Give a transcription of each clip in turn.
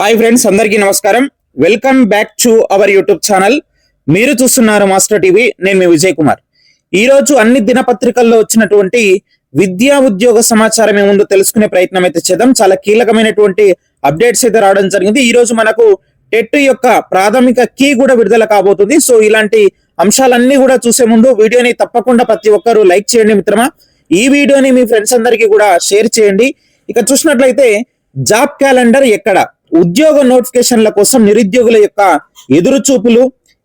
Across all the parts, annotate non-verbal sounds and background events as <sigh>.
Hi friends అందరికీ నమస్కారం. Welcome back to our YouTube channel. మీరు చూస్తున్నారు మాస్టర్ టీవీ నేను మీ విజయ్ కుమార్. ఈ రోజు అన్ని దినపత్రికల్లో వచ్చినటువంటి విద్యా ఉద్యోగ సమాచారం ఏముందో తెలుసుకునే ప్రయత్నం అయితే చేద్దాం. చాలా కీలకమైనటువంటి అప్డేట్స్ అయితే రావడం జరిగింది. ఈ రోజు మనకు టెట్ యొక్క ప్రాథమిక కీ కూడా విడుదల కాబోతుంది. సో ఇలాంటి అంశాలన్నీ కూడా చూసే ముందు వీడియోని తప్పకుండా ప్రతి ఒక్కరూ లైక్ చేయండి మిత్రమా. ఈ వీడియోని మీ ఫ్రెండ్స్ అందరికీ కూడా షేర్ చేయండి. ఇక చూసినట్లయితే జాబ్ క్యాలెండర్ ఎక్కడ? ఉద్యోగ నోటిఫికేషన్ల కోసం నిరుద్యోగుల యొక్క ఎదురు చూపులు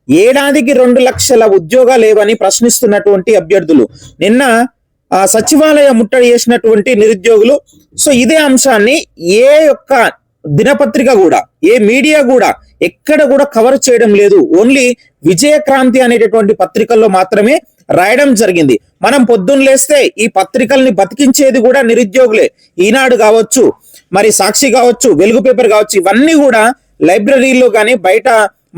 ఏడాదికి రెండు లక్షల ఉద్యోగాలు లేవని ప్రశ్నిస్తున్నటువంటి అభ్యర్థులు. నిన్న ఆ, సచివాలయ ముట్టడి చేసినటువంటి నిరుద్యోగులు. సో ఇదే అంశాన్ని ఏ యొక్క దినపత్రిక కూడా ఏ మీడియా కూడా ఎక్కడ కూడా కవర్ చేయడం లేదు. ఓన్లీ విజయక్రాంతి అనేటటువంటి పత్రికల్లో మాత్రమే రాయడం జరిగింది. మనం పొద్దున్న లేస్తే ఈ పత్రికల్ని బతికించేది కూడా నిరుద్యోగులే. ఈనాడు కావచ్చు మరి సాక్షి కావచ్చు వెలుగు పేపర్ కావచ్చు ఇవన్నీ కూడా లైబ్రరీలో కానీ బయట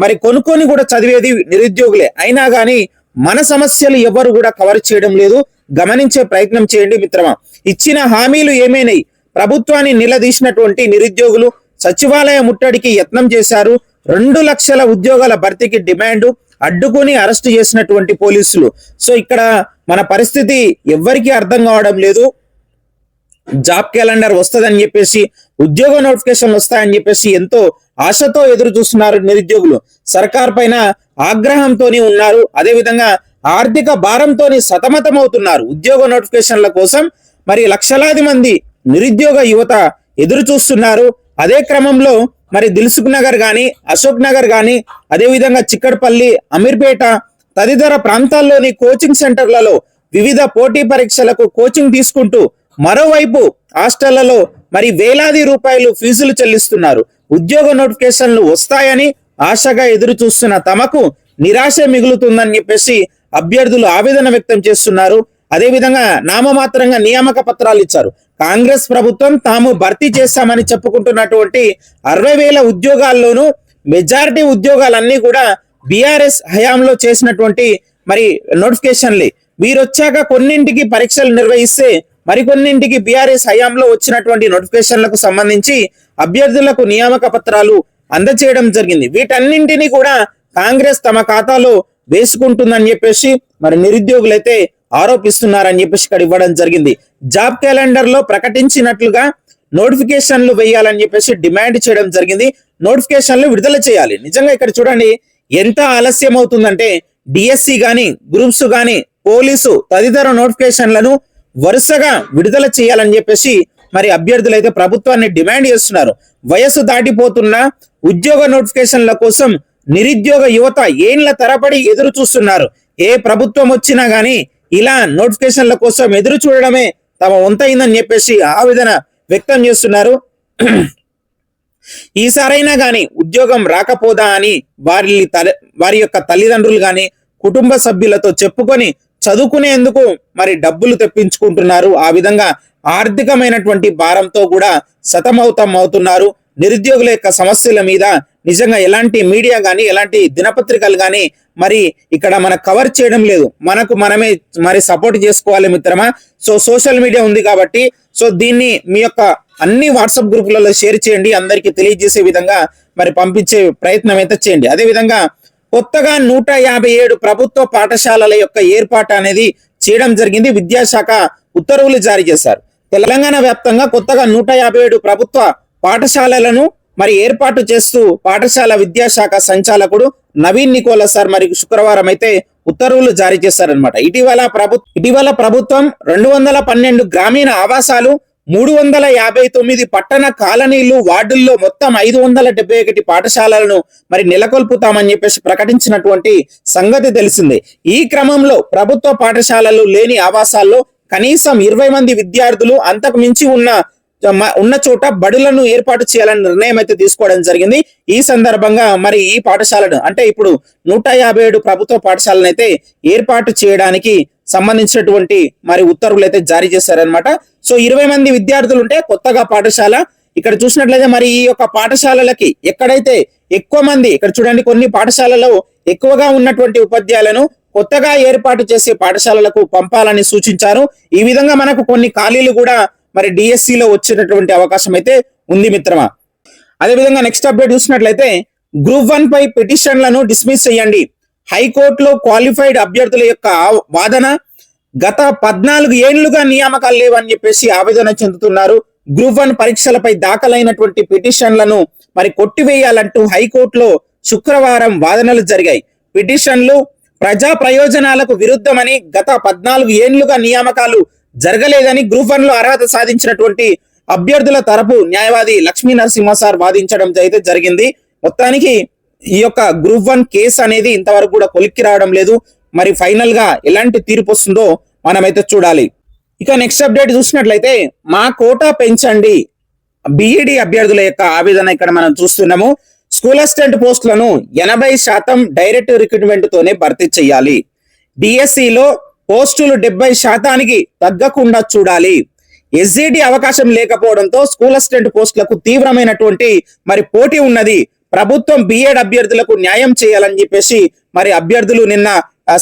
మరి కొనుక్కొని కూడా చదివేది నిరుద్యోగులే. అయినా కానీ మన సమస్యలు ఎవరు కూడా కవర్ చేయడం లేదు. గమనించే ప్రయత్నం చేయండి మిత్రమా. ఇచ్చిన హామీలు ఏమైనాయి? ప్రభుత్వాన్ని నిలదీసినటువంటి నిరుద్యోగులు సచివాలయ ముట్టడికి యత్నం చేశారు. రెండు లక్షల ఉద్యోగాల భర్తీకి డిమాండ్ అడ్డుకుని అరెస్ట్ చేసినటువంటి పోలీసులు. సో ఇక్కడ మన పరిస్థితి ఎవ్వరికీ అర్థం కావడం లేదు. జాబ్ క్యాలెండర్ వస్తుందని చెప్పేసి ఉద్యోగ నోటిఫికేషన్లు వస్తాయని చెప్పేసి ఎంతో ఆశతో ఎదురు చూస్తున్నారు నిరుద్యోగులు. సర్కార్ పైన ఆగ్రహంతోని ఉన్నారు. అదేవిధంగా ఆర్థిక భారంతోని సతమతమవుతున్నారు ఉద్యోగ నోటిఫికేషన్ల కోసం. మరి లక్షలాది మంది నిరుద్యోగ యువత ఎదురు చూస్తున్నారు. అదే క్రమంలో మరి దిల్సుఖ్ నగర్ కానీ అశోక్ నగర్ కానీ అదేవిధంగా చిక్కడపల్లి అమీర్పేట తదితర ప్రాంతాల్లోని కోచింగ్ సెంటర్లలో వివిధ పోటీ పరీక్షలకు కోచింగ్ తీసుకుంటూ మరోవైపు హాస్టళ్ళలో మరి వేలాది రూపాయలు ఫీజులు చెల్లిస్తున్నారు. ఉద్యోగ నోటిఫికేషన్లు వస్తాయని ఆశగా ఎదురు చూస్తున్న తమకు నిరాశ మిగులుతుందని చెప్పేసి అభ్యర్థులు ఆవేదన వ్యక్తం చేస్తున్నారు. అదేవిధంగా నామమాత్రంగా నియామక పత్రాలు ఇచ్చారు. కాంగ్రెస్ ప్రభుత్వం తాము భర్తీ చేస్తామని చెప్పుకుంటున్నటువంటి అరవై వేల ఉద్యోగాల్లోనూ మెజారిటీ ఉద్యోగాలన్నీ కూడా బీఆర్ఎస్ హయాంలో చేసినటువంటి మరి నోటిఫికేషన్లే. వీరొచ్చాక కొన్నింటికి పరీక్షలు నిర్వహిస్తే మరికొన్నింటికి బీఆర్ఎస్ హయాంలో వచ్చినటువంటి నోటిఫికేషన్లకు సంబంధించి అభ్యర్థులకు నియామక పత్రాలు అందచేయడం జరిగింది. వీటన్నింటినీ కూడా కాంగ్రెస్ తమ ఖాతాలో వేసుకుంటుందని చెప్పేసి మరి నిరుద్యోగులైతే ఆరోపిస్తున్నారని చెప్పేసి ఇక్కడ ఇవ్వడం జరిగింది. జాబ్ క్యాలెండర్లో ప్రకటించినట్లుగా నోటిఫికేషన్లు వేయాలని చెప్పేసి డిమాండ్ చేయడం జరిగింది. నోటిఫికేషన్లు విడుదల చేయాలి. నిజంగా ఇక్కడ చూడండి ఎంత ఆలస్యం అవుతుందంటే డిఎస్సి గాని గ్రూప్స్ గాని పోలీసు తదితర నోటిఫికేషన్లను వరుసగా విడుదల చేయాలని చెప్పేసి మరి అభ్యర్థులు అయితే ప్రభుత్వాన్ని డిమాండ్ చేస్తున్నారు. వయసు దాటిపోతున్న ఉద్యోగ నోటిఫికేషన్ల కోసం నిరుద్యోగ యువత ఏండ్ల తరబడి ఎదురు చూస్తున్నారు. ఏ ప్రభుత్వం వచ్చినా కానీ ఇలా నోటిఫికేషన్ల కోసం ఎదురు చూడడమే తమ వంతైందని చెప్పేసి ఆవేదన వ్యక్తం చేస్తున్నారు. <clears throat> ఈసారైనా కానీ ఉద్యోగం రాకపోదా అని వారి తల- వారి యొక్క తల్లిదండ్రులు కానీ కుటుంబ సభ్యులతో చెప్పుకొని చదువుకునేందుకు మరి డబ్బులు తెప్పించుకుంటున్నారు. ఆ విధంగా ఆర్థికమైనటువంటి భారంతో కూడా సతమౌతం అవుతున్నారు. నిరుద్యోగుల యొక్క సమస్యల మీద నిజంగా ఎలాంటి మీడియా కానీ ఎలాంటి దినపత్రికలు కానీ మరి ఇక్కడ మన కవర్ చేయడం లేదు. మనకు మనమే మరి సపోర్ట్ చేసుకోవాలి మిత్రమా? సో సోషల్ మీడియా ఉంది కాబట్టి సో దీన్ని మీ యొక్క అన్ని వాట్సాప్ గ్రూపులలో షేర్ చేయండి. అందరికీ తెలియజేసే విధంగా మరి పంపించే ప్రయత్నం అయితే చేయండి. అదే విధంగా కొత్తగా నూట యాభై ఏడు ప్రభుత్వ పాఠశాలల యొక్క ఏర్పాటు అనేది చేయడం జరిగింది. విద్యాశాఖ ఉత్తర్వులు జారీ చేశారు. తెలంగాణ వ్యాప్తంగా కొత్తగా నూట యాభై ఏడు ప్రభుత్వ పాఠశాలలను మరి ఏర్పాటు చేస్తూ పాఠశాల విద్యాశాఖ సంచాలకుడు నవీన్ నికోలా సార్ మరి శుక్రవారం అయితే ఉత్తర్వులు జారీ చేశారనమాట ఇటీవల ప్రభు ఇటీవల ప్రభుత్వం రెండు వందల పన్నెండు గ్రామీణ ఆవాసాలు మూడు వందల యాభై తొమ్మిది పట్టణ కాలనీలు వార్డుల్లో మొత్తం ఐదు వందల డెబ్బై ఒకటి పాఠశాలలను మరి నెలకొల్పుతామని చెప్పేసి ప్రకటించినటువంటి సంగతి తెలిసిందే. ఈ క్రమంలో ప్రభుత్వ పాఠశాలలు లేని ఆవాసాల్లో కనీసం ఇరవై మంది విద్యార్థులు అంతకు మించి ఉన్న ఉన్న చోట బడులను ఏర్పాటు చేయాలని నిర్ణయం అయితే తీసుకోవడం జరిగింది. ఈ సందర్భంగా మరి ఈ పాఠశాలను అంటే ఇప్పుడు నూట యాభై ఏడు ప్రభుత్వ పాఠశాలను అయితే ఏర్పాటు చేయడానికి సంబంధించినటువంటి మరి ఉత్తర్వులు అయితే జారీ చేశారనమాట సో ఇరవై మంది విద్యార్థులు ఉంటే కొత్తగా పాఠశాల. ఇక్కడ చూసినట్లయితే మరి ఈ యొక్క పాఠశాలలకి ఎక్కడైతే ఎక్కువ మంది ఇక్కడ చూడండి కొన్ని పాఠశాలలో ఎక్కువగా ఉన్నటువంటి ఉపాధ్యాయులను కొత్తగా ఏర్పాటు చేసే పాఠశాలలకు పంపాలని సూచించారు. ఈ విధంగా మనకు కొన్ని ఖాళీలు కూడా మరి డిఎస్సిలో వచ్చేటటువంటి అవకాశం అయితే ఉంది మిత్రమా? అదేవిధంగా నెక్స్ట్ అప్డేట్ చూసినట్లయితే గ్రూప్ వన్ పై పిటిషన్లను డిస్మిస్ చేయండి. హైకోర్టులో క్వాలిఫైడ్ అభ్యర్థుల యొక్క వాదన గత పద్నాలుగు ఏళ్ళుగా నియామకాలు లేవని చెప్పేసి ఆవేదన చెందుతున్నారు. గ్రూప్ వన్ పరీక్షలపై దాఖలైనటువంటి పిటిషన్లను మరి కొట్టివేయాలంటూ హైకోర్టులో శుక్రవారం వాదనలు జరిగాయి. పిటిషన్లు ప్రజా ప్రయోజనాలకు విరుద్ధమని గత పద్నాలుగు ఏండ్లుగా నియామకాలు జరగలేదని గ్రూప్ వన్లో అర్హత సాధించినటువంటి అభ్యర్థుల తరపు న్యాయవాది లక్ష్మీ నరసింహ సార్ వాదించడం అయితే జరిగింది. మొత్తానికి ఈ యొక్క గ్రూప్ వన్ కేసు అనేది ఇంతవరకు కూడా కొలిక్కి రావడం లేదు. మరి ఫైనల్గా ఎలాంటి తీర్పు వస్తుందో మనమైతే చూడాలి. ఇక నెక్స్ట్ అప్డేట్ చూసినట్లయితే మా కోటా పెంచండి బిఈడి అభ్యర్థుల యొక్క ఆవేదన ఇక్కడ మనం చూస్తున్నాము. స్కూల్ అసిస్టెంట్ పోస్టులను ఎనభై శాతం డైరెక్ట్ రిక్రూట్మెంట్ తోనే భర్తీ చేయాలి. డిఎస్సిలో పోస్టులు డెబ్బై శాతానికి తగ్గకుండా చూడాలి. ఎస్జిడి అవకాశం లేకపోవడంతో స్కూల్ అసిస్టెంట్ పోస్టులకు తీవ్రమైనటువంటి మరి పోటీ ఉన్నది. ప్రభుత్వం బిఎడ్ అభ్యర్థులకు న్యాయం చేయాలని చెప్పేసి మరి అభ్యర్థులు నిన్న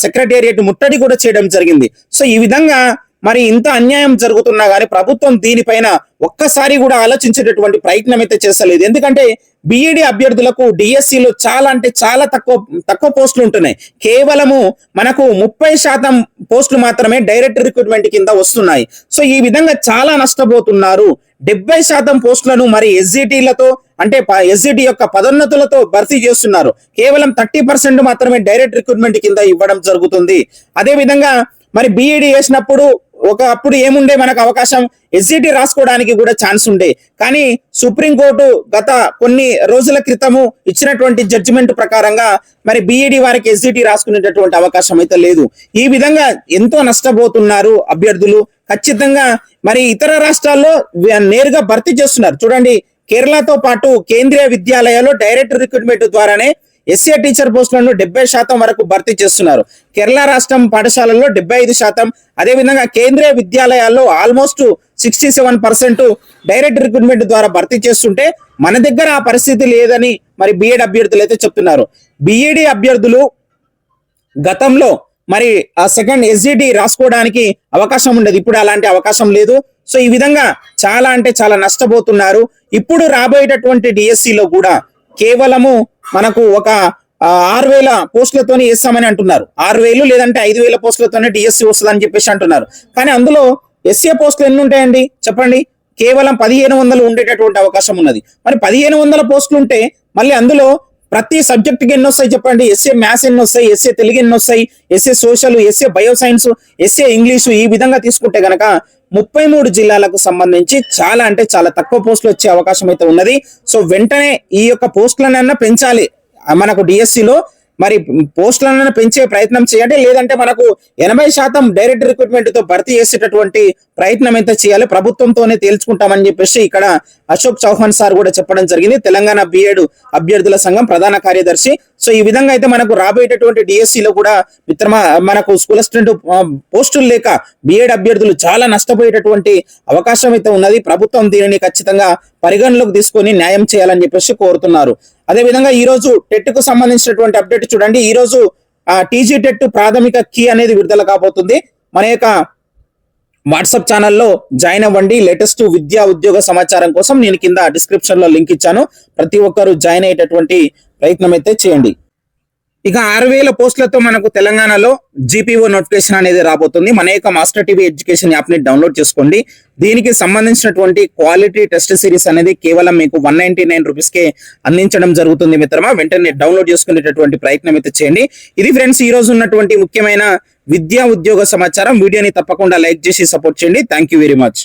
సెక్రటేరియట్ ముట్టడి కూడా చేయడం జరిగింది. సో ఈ విధంగా మరి ఇంత అన్యాయం జరుగుతున్నా కానీ ప్రభుత్వం దీనిపైన ఒక్కసారి కూడా ఆలోచించేటటువంటి ప్రయత్నం అయితే చేస్తలేదు. ఎందుకంటే బిఈడి అభ్యర్థులకు డిఎస్సిలో చాలా అంటే చాలా తక్కువ తక్కువ పోస్టులు ఉంటున్నాయి. కేవలము మనకు ముప్పై శాతం పోస్టులు మాత్రమే డైరెక్ట్ రిక్రూట్మెంట్ కింద వస్తున్నాయి. సో ఈ విధంగా చాలా నష్టపోతున్నారు. డెబ్బై శాతం పోస్టులను మరి ఎస్జిటీలతో అంటే ఎస్జిటి యొక్క పదోన్నతులతో భర్తీ చేస్తున్నారు. కేవలం థర్టీ పర్సెంట్ మాత్రమే డైరెక్ట్ రిక్రూట్మెంట్ కింద ఇవ్వడం జరుగుతుంది. అదే విధంగా మరి బిఈడి చేసినప్పుడు ఒక అప్పుడు ఏముండే మనకు అవకాశం? ఎస్సిటి రాసుకోవడానికి కూడా ఛాన్స్ ఉండే. కానీ సుప్రీంకోర్టు గత కొన్ని రోజుల క్రితము ఇచ్చినటువంటి జడ్జిమెంట్ ప్రకారంగా మరి బిఈడి వారికి ఎస్సిటి రాసుకునేటటువంటి అవకాశం అయితే లేదు. ఈ విధంగా ఎంతో నష్టపోతున్నారు అభ్యర్థులు. ఖచ్చితంగా మరి ఇతర రాష్ట్రాల్లో నేరుగా భర్తీ చేస్తున్నారు. చూడండి కేరళతో పాటు కేంద్రీయ విద్యాలయాల్లో డైరెక్ట్ రిక్రూట్మెంట్ ద్వారానే ఎస్ఏ టీచర్ పోస్టులను డెబ్బై శాతం వరకు భర్తీ చేస్తున్నారు. కేరళ రాష్ట్రం పాఠశాలల్లో డెబ్బై ఐదు శాతం. అదేవిధంగా కేంద్రీయ విద్యాలయాల్లో almost sixty seven percent direct recruitment ద్వారా భర్తీ చేస్తుంటే మన దగ్గర ఆ పరిస్థితి లేదని మరి బిఎడ్ అభ్యర్థులు అయితే చెప్తున్నారు. బిఈడి అభ్యర్థులు గతంలో మరి ఆ సెకండ్ ఎస్జిటి రాసుకోవడానికి అవకాశం ఉండదు. ఇప్పుడు అలాంటి అవకాశం లేదు. సో ఈ విధంగా చాలా అంటే చాలా నష్టపోతున్నారు. ఇప్పుడు రాబోయేటటువంటి డిఎస్సిలో కూడా కేవలము మనకు ఒక ఆరు వేల పోస్టులతోనే వేస్తామని అంటున్నారు. ఆరు వేలు లేదంటే ఐదు వేల పోస్టులతోనే డిఎస్సి వస్తుందని చెప్పేసి అంటున్నారు. కానీ అందులో ఎస్ఏ పోస్టులు ఎన్ని ఉంటాయండి? చెప్పండి. కేవలం పదిహేను వందలు ఉండేటటువంటి అవకాశం ఉన్నది. మరి పదిహేను వందల పోస్టులు ఉంటే మళ్ళీ అందులో ప్రతి సబ్జెక్ట్కి ఎన్ని వస్తాయి చెప్పండి? ఎస్ఏ మ్యాథ్స్ ఎన్ని వస్తాయి? ఎస్ఏ తెలుగు ఎన్ని వస్తాయి? S A social S A bio science S A English ఈ విధంగా తీసుకుంటే గనక ముప్పై మూడు జిల్లాలకు సంబంధించి చాలా అంటే చాలా తక్కువ పోస్టులు వచ్చే అవకాశం అయితే ఉన్నది. సో వెంటనే ఈ యొక్క పోస్టులనన్నా పెంచాలి. మనకు డిఎస్సిలో మరి పోస్టులను పెంచే ప్రయత్నం చేయండి. లేదంటే మనకు ఎనభై శాతం డైరెక్ట్ రిక్రూట్మెంట్తో భర్తీ చేసేటటువంటి ప్రయత్నం అయితే చేయాలి ప్రభుత్వంతోనే తేల్చుకుంటామని చెప్పేసి ఇక్కడ అశోక్ చౌహాన్ సార్ కూడా చెప్పడం జరిగింది. తెలంగాణ బిఎడ్ అభ్యర్థుల సంఘం ప్రధాన కార్యదర్శి. సో ఈ విధంగా అయితే మనకు రాబోయేటటువంటి డిఎస్సిలో కూడా మిత్రమా మనకు స్కూల్ అసిస్టెంట్ పోస్టులు లేక బిఎడ్ అభ్యర్థులు చాలా నష్టపోయేటటువంటి అవకాశం అయితే ఉన్నది. ప్రభుత్వం దీనిని ఖచ్చితంగా పరిగణలోకి తీసుకొని న్యాయం చేయాలని చెప్పేసి కోరుతున్నారు. అదేవిధంగా ఈరోజు టెట్కు టెట్కు సంబంధించినటువంటి అప్డేట్ చూడండి. ఈరోజు టీజీ టెట్ ప్రాథమిక కీ అనేది విడుదల కాబోతుంది. మన యొక్క వాట్సాప్ ఛానల్లో జాయిన్ అవ్వండి. లేటెస్ట్ విద్యా ఉద్యోగ సమాచారం కోసం నేను కింద డిస్క్రిప్షన్లో లింక్ ఇచ్చాను. ప్రతి ఒక్కరు జాయిన్ అయ్యేటటువంటి ప్రయత్నం అయితే చేయండి. ఇక ఆరు వేల పోస్టులతో మనకు తెలంగాణలో జీపీఓ నోటిఫికేషన్ అనేది రాబోతుంది. మన యొక్క మాస్టర్ టీవీ ఎడ్యుకేషన్ యాప్ని డౌన్లోడ్ చేసుకోండి. దీనికి సంబంధించినటువంటి క్వాలిటీ టెస్ట్ సిరీస్ అనేది కేవలం మీకు వన్ నైన్టీ నైన్ రూపీస్ కే అందించడం జరుగుతుంది మిత్రమా. వెంటనే డౌన్లోడ్ చేసుకునేటటువంటి ప్రయత్నం అయితే చేయండి. ఇది ఫ్రెండ్స్ ఈ రోజు ఉన్నటువంటి ముఖ్యమైన విద్యా ఉద్యోగ సమాచారం. వీడియోని తప్పకుండా లైక్ చేసి సపోర్ట్ చేయండి. Thank very much